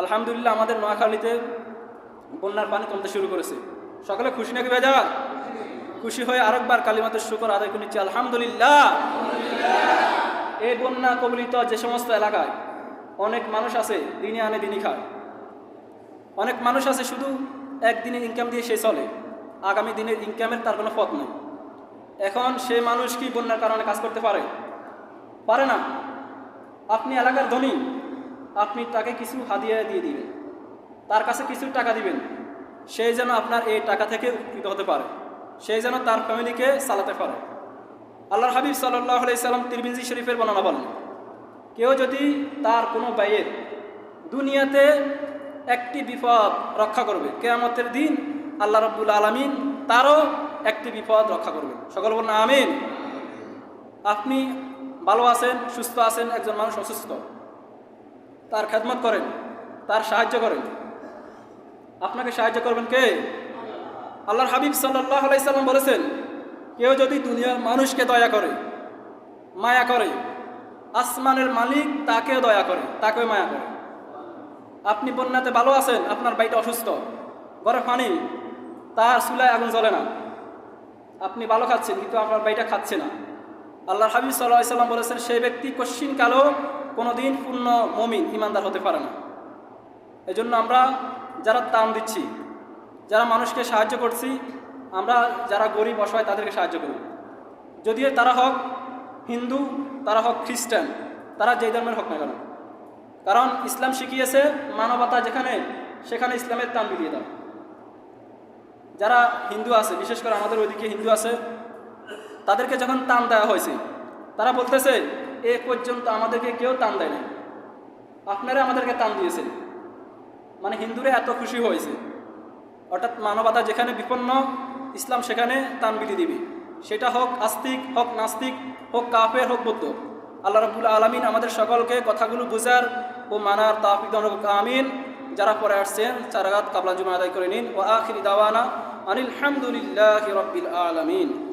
আলহামদুলিল্লাহ আমাদের নোয়াখালীতে বন্যার পানি কমতে শুরু করেছে। সকালে খুশি নাকি বেজার খুশি হয়ে আরেকবার কালিমাতের শুকর আদায় করে নিচ্ছি, আলহামদুলিল্লাহ। এই বন্যা কবলিত যে সমস্ত এলাকায় অনেক মানুষ আছে, দিনে আনে দিনই খায়। অনেক মানুষ আছে শুধু একদিনের ইনকাম দিয়ে সে চলে। আগামী দিনের ইনকামের তার কোনো পথ নেই। এখন সে মানুষ কি বন্যার কারণে কাজ করতে পারে? পারে না। আপনি এলাকার ধনী আপনি তাকে কিছু হাদিয়া দিয়ে দিবেন। তার কাছে কিছু টাকা দিবেন। সেই যেন আপনার এই টাকা থেকে উপকৃত হতে পারে। সেই যেন তার ফ্যামিলিকে চালাতে পারে। আল্লাহর হাবিব সাল্লাহ সাল্লাম তিরমিজি শরীফের বর্ণনা বলেন, কেউ যদি তার কোনো ব্যয়ের দুনিয়াতে একটি বিপদ রক্ষা করবে, কেয়ামতের দিন আল্লাহ রব্বুল আলমিন তারও একটি বিপদ রক্ষা করবে সকল বলুন, আমিন। আপনি ভালো আছেন, সুস্থ আছেন, একজন মানুষ অসুস্থ। তার খেদমত করেন, তার সাহায্য করেন। আপনাকে সাহায্য করবেন কে? আল্লাহর হাবিব সাল্লাহ আলাইসাল্লাম বলেছেন, কেউ যদি দুনিয়ার মানুষকে দয়া করে, মায়া করে, আসমানের মালিক তাকেও দয়া করে, তাকেও মায়া করে। আপনি বন্যাতে ভালো আছেন, আপনার বাড়িটা অসুস্থ, ঘরে পানি, তার চুলায় আগুন জ্বলে না। আপনি ভালো খাচ্ছেন, কিন্তু আপনার বাড়িটা খাচ্ছে না। আল্লাহর হাবিব সাল্লাহ সাল্লাম বলেছেন, সেই ব্যক্তি কশ্চিন কালো কোনো দিন পূর্ণ মমিন ইমানদার হতে পারে না। এজন্য আমরা যারা দান দিচ্ছি, যারা মানুষকে সাহায্য করছি, আমরা যারা গরিব অসহায় তাদেরকে সাহায্য করি। যদিও তারা হোক হিন্দু, তারা হোক খ্রিস্টান, তারা যেই ধর্মের হোক না কেন? কারণ ইসলাম শিখিয়েছে মানবতা যেখানে, সেখানে ইসলামের টান মিলিয়ে দাও। যারা হিন্দু আছে, বিশেষ করে আমাদের ওইদিকে হিন্দু আছে তাদেরকে যখন টান দেওয়া হয়েছে, তারা বলতেছে, এ পর্যন্ত আমাদেরকে কেউ টান দেয় না আপনারা আমাদেরকে টান দিয়েছেন। মানে হিন্দুরা এত খুশি হয়েছে। অর্থাৎ মানবতা যেখানে বিপন্ন, ইসলাম সেখানে টান বিলি দিবে। সেটা হোক আস্তিক, হোক নাস্তিক, হোক কাফের, হোক বৌদ্ধ। আল্লাহ রবুল আলমিন আমাদের সকলকে কথাগুলো বুঝার ও মানার তাফিদ আমিন। যারা পরে আসছেন চারাগাত কাবলা জুমা আদায় করে নিন। ও আখিরি দাওয়ানা আনিল হামদুলিল্লাহ রব্বিল আলমিন।